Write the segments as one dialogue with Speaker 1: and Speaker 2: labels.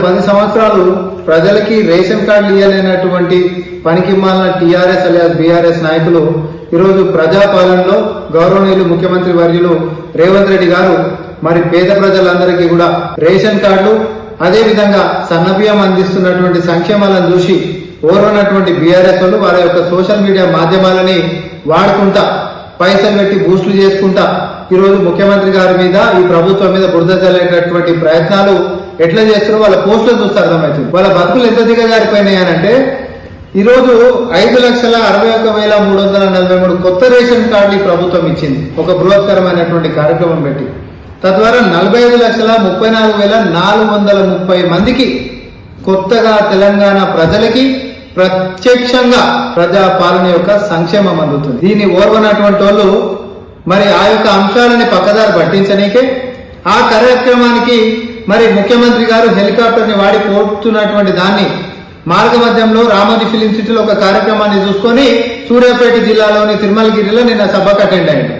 Speaker 1: పది సంవత్సరాలు ప్రజలకి రేషన్ కార్డులు ఇవ్వలేనటువంటి పనికి మాలిన టీఆర్ఎస్ అలియాస్ బీఆర్ఎస్ నాయకులు ఈరోజు ప్రజాపాలనలో గౌరవనీయులు ముఖ్యమంత్రి వర్యులు రేవంత్ రెడ్డి గారు మరి పేద ప్రజలందరికీ కూడా రేషన్ కార్డులు అదే విధంగా సన్నబియ్యం అందిస్తున్నటువంటి సంక్షేమాలను చూసి ఓర్వనటువంటి బీఆర్ఎస్ వాళ్ళు వారి యొక్క సోషల్ మీడియా మాధ్యమాలని వాడుకుంటా పైసలు పెట్టి బూస్టులు చేసుకుంటా ఈరోజు ముఖ్యమంత్రి గారి మీద ఈ ప్రభుత్వం మీద బురద చల్లేటటువంటి ప్రయత్నాలు ఎట్లా చేస్తారో వాళ్ళ పోస్టులు చూస్తే అర్థమవుతుంది. వాళ్ళ బతుకులు ఎంత దిగజారిపోయినాయి అని అంటే ఈరోజు ఐదు లక్షల అరవై ఒక వేల మూడు వందల నలభై మూడు కొత్త రేషన్ కార్డులు ఈ ప్రభుత్వం ఇచ్చింది. ఒక బృహత్కరమైనటువంటి కార్యక్రమం పెట్టి. తద్వారా నలభై ఐదు లక్షల ముప్పై నాలుగు వేల నాలుగు వందల ముప్పై మందికి కొత్తగా తెలంగాణ ప్రజలకి ప్రత్యక్షంగా ప్రజా పాలన యొక్క సంక్షేమం అందుతుంది. దీన్ని ఓర్వనటువంటి వాళ్ళు మరి ఆ యొక్క అంశాలని పక్కదారి పట్టించనీకే ఆ కార్యక్రమానికి మరి ముఖ్యమంత్రి గారు హెలికాప్టర్ని వాడి పోతున్నటువంటి దాన్ని మార్గ మధ్యంలో రామోజీ ఫిలిం సిటీలో ఒక కార్యక్రమాన్ని చూసుకొని సూర్యాపేట జిల్లాలోని తిరుమలగిరిలో నిన్న సభకు అటెండ్ అయ్యాడు.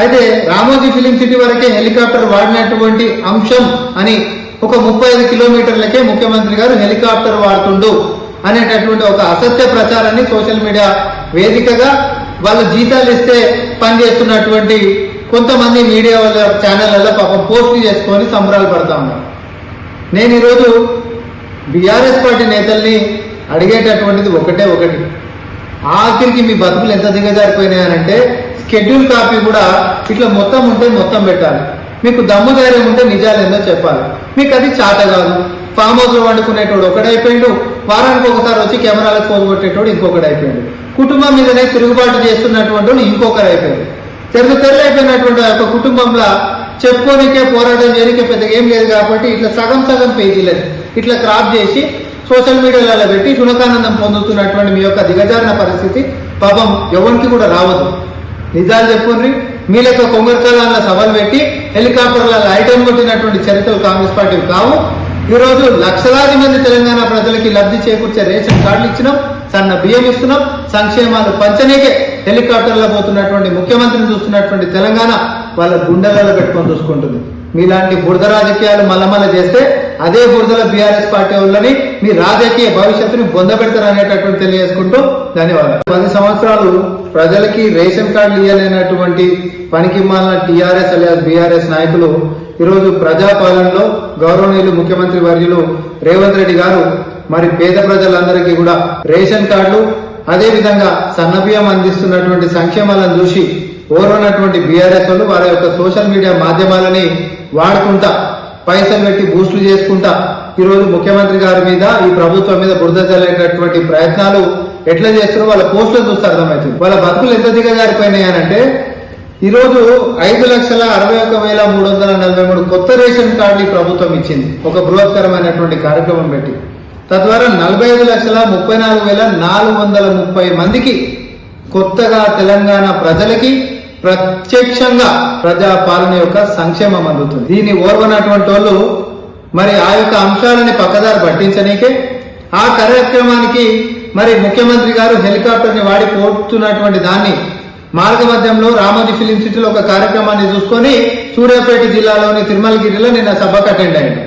Speaker 1: అయితే రామోజీ ఫిలిం సిటీ వరకే హెలికాప్టర్ వాడినటువంటి అంశం అని ఒక ముప్పై ఐదు కిలోమీటర్లకే ముఖ్యమంత్రి గారు హెలికాప్టర్ వాడుతుండు అనేటటువంటి ఒక అసత్య ప్రచారాన్ని సోషల్ మీడియా వేదికగా వాళ్ళ జీతాలు ఇస్తే పనిచేస్తున్నటువంటి కొంతమంది మీడియా వాళ్ళ పాపం పోస్టులు చేసుకొని సంబరాలు పడతా ఉన్నారు. నేను ఈరోజు బీఆర్ఎస్ పార్టీ నేతల్ని అడిగేటటువంటిది ఒకటే ఒకటి. ఆఖరికి మీ బతుకులు ఎంత దిగజారిపోయినాయనంటే షెడ్యూల్ కాపీ కూడా ఇట్లా మొత్తం ఉంటే మొత్తం పెట్టాలి. మీకు దమ్ము ధైర్యం ఉంటే నిజాలు ఏందో చెప్పాలి. మీకు అది చాట కాదు. ఫామ్ హౌస్లో వండుకునేటోడు ఒకడైపోయాడు. వారానికి ఒకసారి వచ్చి కెమెరాలకు ఫోన్ కొట్టేటోడు ఇంకొకటి అయిపోయాడు కుటుంబం మీదనే తిరుగుబాటు చేస్తున్నటువంటి వాడు ఇంకొకరు అయిపోయాడు తెరలు తెరలు అయిపోయినటువంటి కుటుంబంలో చెప్పుకోనికే పోరాటం చేయనికే పెద్దగా ఏం లేదు కాబట్టి ఇట్లా సగం సగం పేజీలని ఇట్లా క్రాప్ చేసి సోషల్ మీడియాలలో పెట్టి శునకానందం పొందుతున్నటువంటి మీ యొక్క దిగజారిన పరిస్థితి పాపం ఎవరికి కూడా రావద్దు నిజాలు చెప్పుకుని మీ లెక్క కొంగరకాల సభలు పెట్టి హెలికాప్టర్ల ఐటమ్ కొట్టినటువంటి చరిత్రలు కాంగ్రెస్ పార్టీ కావు. ఈరోజు లక్షలాది మంది తెలంగాణ ప్రజలకి లబ్ధి చేకూర్చే రేషన్ కార్డులు ఇచ్చినాం. సన్న బియ్యం ఇస్తున్నాం. సంక్షేమాలు పంచనీకే హెలికాప్టర్లో పోతున్నటువంటి ముఖ్యమంత్రిని చూస్తున్నటువంటి తెలంగాణ వాళ్ళ గుండెలలో పెట్టుకొని చూసుకుంటుంది. మీలాంటి బురద రాజకీయాలు మల్లమల్ల చేస్తే అదే బురదల బీఆర్ఎస్ పార్టీ వాళ్ళని మీ రాజకీయ భవిష్యత్తుని బొందపెడతారనేటటువంటి తెలియజేసుకుంటూ ధన్యవాదాలు. పది సంవత్సరాలు ప్రజలకి రేషన్ కార్డులు ఇవ్వలేనటువంటి పనికి మాలిన టీఆర్ఎస్ అలియాస్ బీఆర్ఎస్ నాయకులు ఈరోజు ప్రజాపాలనలో గౌరవనీయులు ముఖ్యమంత్రి వర్యులు రేవంత్ రెడ్డి గారు మరి పేద ప్రజలందరికీ కూడా రేషన్ కార్డులు అదే విధంగా సన్నబియ్యం అందిస్తున్నటువంటి సంక్షేమాలను చూసి ఓర్వనటువంటి బీఆర్ఎస్ వాళ్ళు వారి యొక్క సోషల్ మీడియా మాధ్యమాలని వాడుకుంటా పైసలు పెట్టి బూస్టులు చేసుకుంటా. ఈరోజు ముఖ్యమంత్రి గారి మీద ఈ ప్రభుత్వం మీద బురద చల్లేటటువంటి ప్రయత్నాలు ఎట్లా చేస్తారో వాళ్ళ పోస్టులు చూస్తే అర్థమవుతుంది. వాళ్ళ బతుకులు ఎంత దిగజారిపోయినాయి అని అంటే ఈరోజు ఐదు లక్షల అరవై ఒక వేల మూడు వందల నలభై మూడు కొత్త రేషన్ కార్డులు ఈ ప్రభుత్వం ఇచ్చింది. ఒక బృహత్కరమైనటువంటి కార్యక్రమం పెట్టి. తద్వారా నలభై ఐదు లక్షల ముప్పై నాలుగు వేల నాలుగు వందల ముప్పై మందికి కొత్తగా తెలంగాణ ప్రజలకి ప్రత్యక్షంగా ప్రజా పాలన యొక్క సంక్షేమం అందుతుంది. దీన్ని ఓర్వనటువంటి వాళ్ళు మరి ఆ యొక్క అంశాలని పక్కదారి పట్టించనీకే ఆ కార్యక్రమానికి మరి ముఖ్యమంత్రి గారు హెలికాప్టర్ని వాడి పోతున్నటువంటి దాన్ని మార్గ మధ్యంలో రామోజీ ఫిలిం సిటీలో ఒక కార్యక్రమాన్ని చూసుకొని సూర్యాపేట జిల్లాలోని తిరుమలగిరిలో నిన్న సభకు అటెండ్ అయ్యాడు.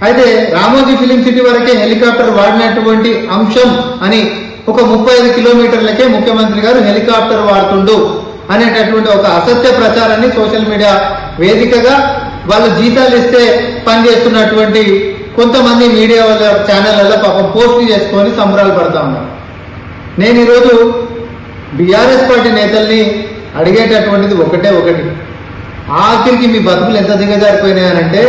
Speaker 1: అయితే రామోజీ ఫిలిం సిటీ వరకే హెలికాప్టర్ వాడినటువంటి అంశం అని ఒక ముప్పై ఐదు కిలోమీటర్లకే ముఖ్యమంత్రి గారు హెలికాప్టర్ వాడుతుండు అనేటటువంటి ఒక అసత్య ప్రచారాన్ని సోషల్ మీడియా వేదికగా వాళ్ళ జీతాలు ఇస్తే పనిచేస్తున్నటువంటి కొంతమంది మీడియా వాళ్ళ ఛానళ్ళలో పాపం పోస్ట్ చేసుకొని సంబరాలు పడతా ఉన్నారు. నేను ఈరోజు బీఆర్ఎస్ పార్టీ నేతల్ని అడిగేటటువంటిది ఒకటే ఒకటి. ఆఖరికి మీ బతుకులు ఎంత దిగజారిపోయినాయనంటే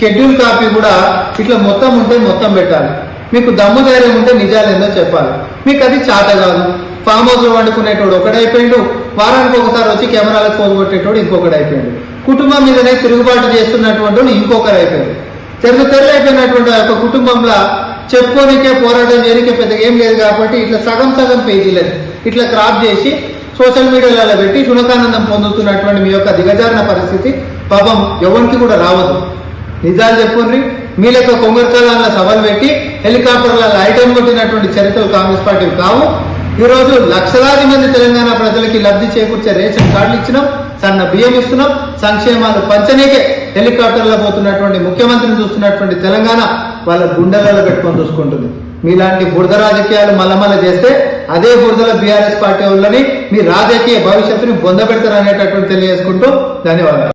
Speaker 1: షెడ్యూల్ కాపీ కూడా ఇట్లా మొత్తం ఉంటే మొత్తం పెట్టాలి. మీకు దమ్ము ధైర్యం ఉంటే నిజాలు ఏందో చెప్పాలి. మీకు అది చాట కాదు. ఫామ్ హౌస్లో వండుకునేటోడు ఒకడైపోయిండు వారానికి ఒకసారి వచ్చి కెమెరాలకు ఫోన్ కొట్టేటోడు ఇంకొకటి అయిపోయాడు కుటుంబం మీదనే తిరుగుబాటు చేస్తున్నటువంటి వాడు ఇంకొకరు అయిపోయారు తెరలు తెరలు అయిపోయినటువంటి ఆ యొక్క కుటుంబంలో చెప్పుకోనికే పోరాటం చేయనికే పెద్దగా ఏం లేదు కాబట్టి ఇట్లా సగం సగం పేజీలని ఇట్లా క్రాప్ చేసి సోషల్ మీడియాలలో పెట్టి శునకానందం పొందుతున్నటువంటి మీ యొక్క దిగజారిన పరిస్థితి పాపం ఎవరికి కూడా రావద్దు నిజాలు చెప్పుండ్రి. మీ లెక్క కొంగరకాల సభలు పెట్టి హెలికాప్టర్ల ఐటమ్ కొట్టినటువంటి చరిత్రలు కాంగ్రెస్ పార్టీ కావు. ఈరోజు లక్షలాది మంది తెలంగాణ ప్రజలకి లబ్ధి చేకూర్చే రేషన్ కార్డులు ఇచ్చినాం సన్న బియ్యం ఇస్తున్నాం సంక్షేమాలు పంచనీకే హెలికాప్టర్లో పోతున్నటువంటి ముఖ్యమంత్రిని చూస్తున్నటువంటి తెలంగాణ వాళ్ళ గుండెలలో పెట్టుకొని చూసుకుంటుంది. మీలాంటి బురద రాజకీయాలు మల్లమల్ల చేస్తే అదే బురదల బీఆర్ఎస్ పార్టీ వాళ్ళని మీ రాజకీయ భవిష్యత్తుని బొందబెడతారు అనేటటువంటి తెలియజేసుకుంటూ ధన్యవాదాలు.